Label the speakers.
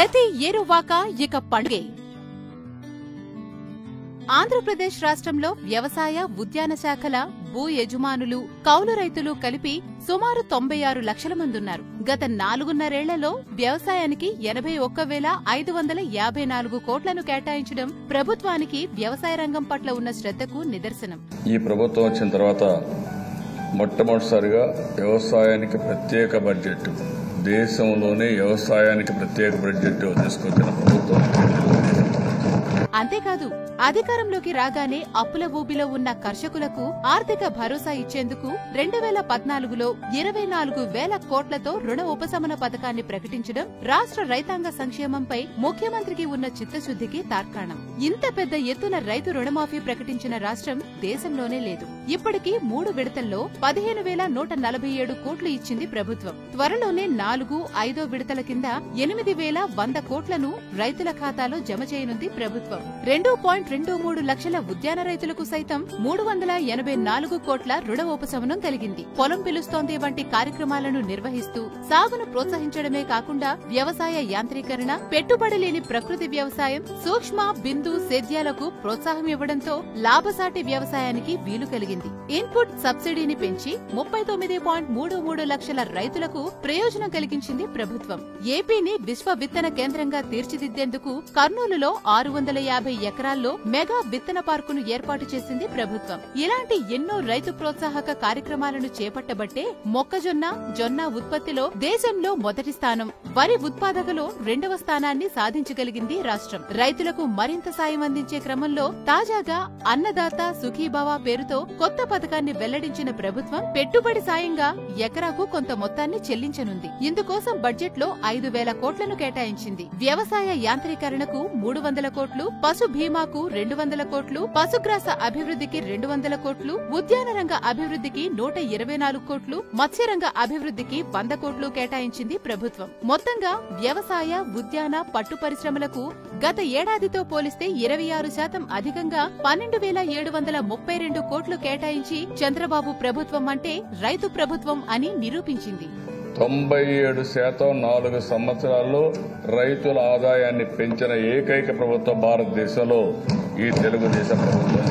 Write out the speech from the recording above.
Speaker 1: ప్రతి ఏరువాక ఇక పండుగే. ఆంధ్రప్రదేశ్ రాష్ట్రంలో వ్యవసాయ ఉద్యాన శాఖల భూ యజమానులు కౌలు రైతులు కలిపి సుమారు తొంభై ఆరు లక్షల మంది ఉన్నారు గత నాలుగున్నరేళ్ళలో వ్యవసాయానికి ఎనభై ఒక్క వేల ఐదు వందల యాభై నాలుగు కోట్లను కేటాయించడం ప్రభుత్వానికి వ్యవసాయ రంగం పట్ల ఉన్న శ్రద్ధకు నిదర్శనం.
Speaker 2: ఈ ప్రభుత్వం వచ్చిన తర్వాత మొట్టమొదటిసారిగా వ్యవసాయానికి ప్రత్యేక బడ్జెట్. దేశంలోనే వ్యవసాయానికి ప్రత్యేక బడ్జెట్ తీసుకొచ్చిన ప్రభుత్వం.
Speaker 1: అంతేకాదు అధికారంలోకి రాగానే అప్పుల ఊబిలో ఉన్న కర్షకులకు ఆర్థిక భరోసా ఇచ్చేందుకు రెండు వేల పద్నాలుగులో ఇరవై నాలుగు వేల కోట్లతో రుణ ఉపశమన పథకాన్ని ప్రకటించడం రాష్ట్ర రైతాంగ సంక్షేమంపై ముఖ్యమంత్రికి ఉన్న చిత్తశుద్ధికి తార్కాణం. ఇంత పెద్ద ఎత్తున రైతు రుణమాఫీ ప్రకటించిన రాష్ట్రం దేశంలోనే లేదు. ఇప్పటికీ మూడు విడతల్లో పదిహేను వేల నూట నలభై ఏడు కోట్లు ఇచ్చింది ప్రభుత్వం. త్వరలోనే నాలుగు ఐదో విడతల కింద ఎనిమిది వేల వంద కోట్లను రైతుల ఖాతాలో జమ చేయనుంది ప్రభుత్వం. రెండు పాయింట్ రెండు మూడు లక్షల ఉద్యాన రైతులకు సైతం మూడు వందల ఎనభై నాలుగు కోట్ల రుణ ఉపశమనం కలిగింది. పొలం పిలుస్తోంది వంటి కార్యక్రమాలను నిర్వహిస్తూ సాగును ప్రోత్సహించడమే కాకుండా వ్యవసాయ యాంత్రీకరణ పెట్టుబడి లేని ప్రకృతి వ్యవసాయం సూక్ష్మ బిందు సేద్యాలకు ప్రోత్సాహం ఇవ్వడంతో లాభసాటి వ్యవసాయానికి వీలు కలిగింది. ఇన్పుట్ సబ్సిడీని పెంచి ముప్పై తొమ్మిది పాయింట్ మూడు మూడు లక్షల రైతులకు ప్రయోజనం కలిగించింది ప్రభుత్వం. ఏపీని విశ్వ విత్తన కేంద్రంగా తీర్చిదిద్దేందుకు కర్నూలులో ఆరు వందల యాభై ఎకరాల్లో మెగా విత్తన పార్కును ఏర్పాటు చేసింది ప్రభుత్వం. ఇలాంటి ఎన్నో రైతు ప్రోత్సాహక కార్యక్రమాలను చేపట్టబట్టే మొక్కజొన్న జొన్న ఉత్పత్తిలో దేశంలో మొదటి స్థానం. వరి ఉత్పాదకలో రెండవ స్థానాన్ని సాధించగలిగింది రాష్ట్రం. రైతులకు మరింత సాయం అందించే క్రమంలో తాజాగా అన్నదాత సుఖీభవ పేరుతో కొత్త పథకాన్ని వెల్లడించిన ప్రభుత్వం పెట్టుబడి సాయంగా ఎకరాకు కొంత మొత్తాన్ని చెల్లించనుంది. ఇందుకోసం బడ్జెట్లో ఐదు వేల కోట్లను కేటాయించింది. వ్యవసాయ యాంత్రీకరణకు మూడు వందల కోట్లు పశు భీమాకు రెండు వందల కోట్లు పశుగ్రాస అభివృద్ధికి రెండు వందల కోట్లు ఉద్యాన రంగ అభివృద్ధికి నూట ఇరవై నాలుగు కోట్లు మత్స్యరంగ అభివృద్ధికి వంద కోట్లు కేటాయించింది ప్రభుత్వం. మొత్తంగా వ్యవసాయ ఉద్యాన పట్టు పరిశ్రమలకు గత ఏడాదితో పోలిస్తే ఇరవై ఆరు శాతం అధికంగా పన్నెండు వేల ఏడు వందల ముప్పై రెండు కోట్లు కేటాయించి చంద్రబాబు ప్రభుత్వం అంటే రైతు ప్రభుత్వం అని నిరూపించింది.
Speaker 2: తొంభై ఏడు శాతం నాలుగు సంవత్సరాల్లో రైతుల ఆదాయాన్ని పెంచిన ఏకైక ప్రభుత్వం భారతదేశంలో ఈ తెలుగుదేశం ప్రభుత్వం.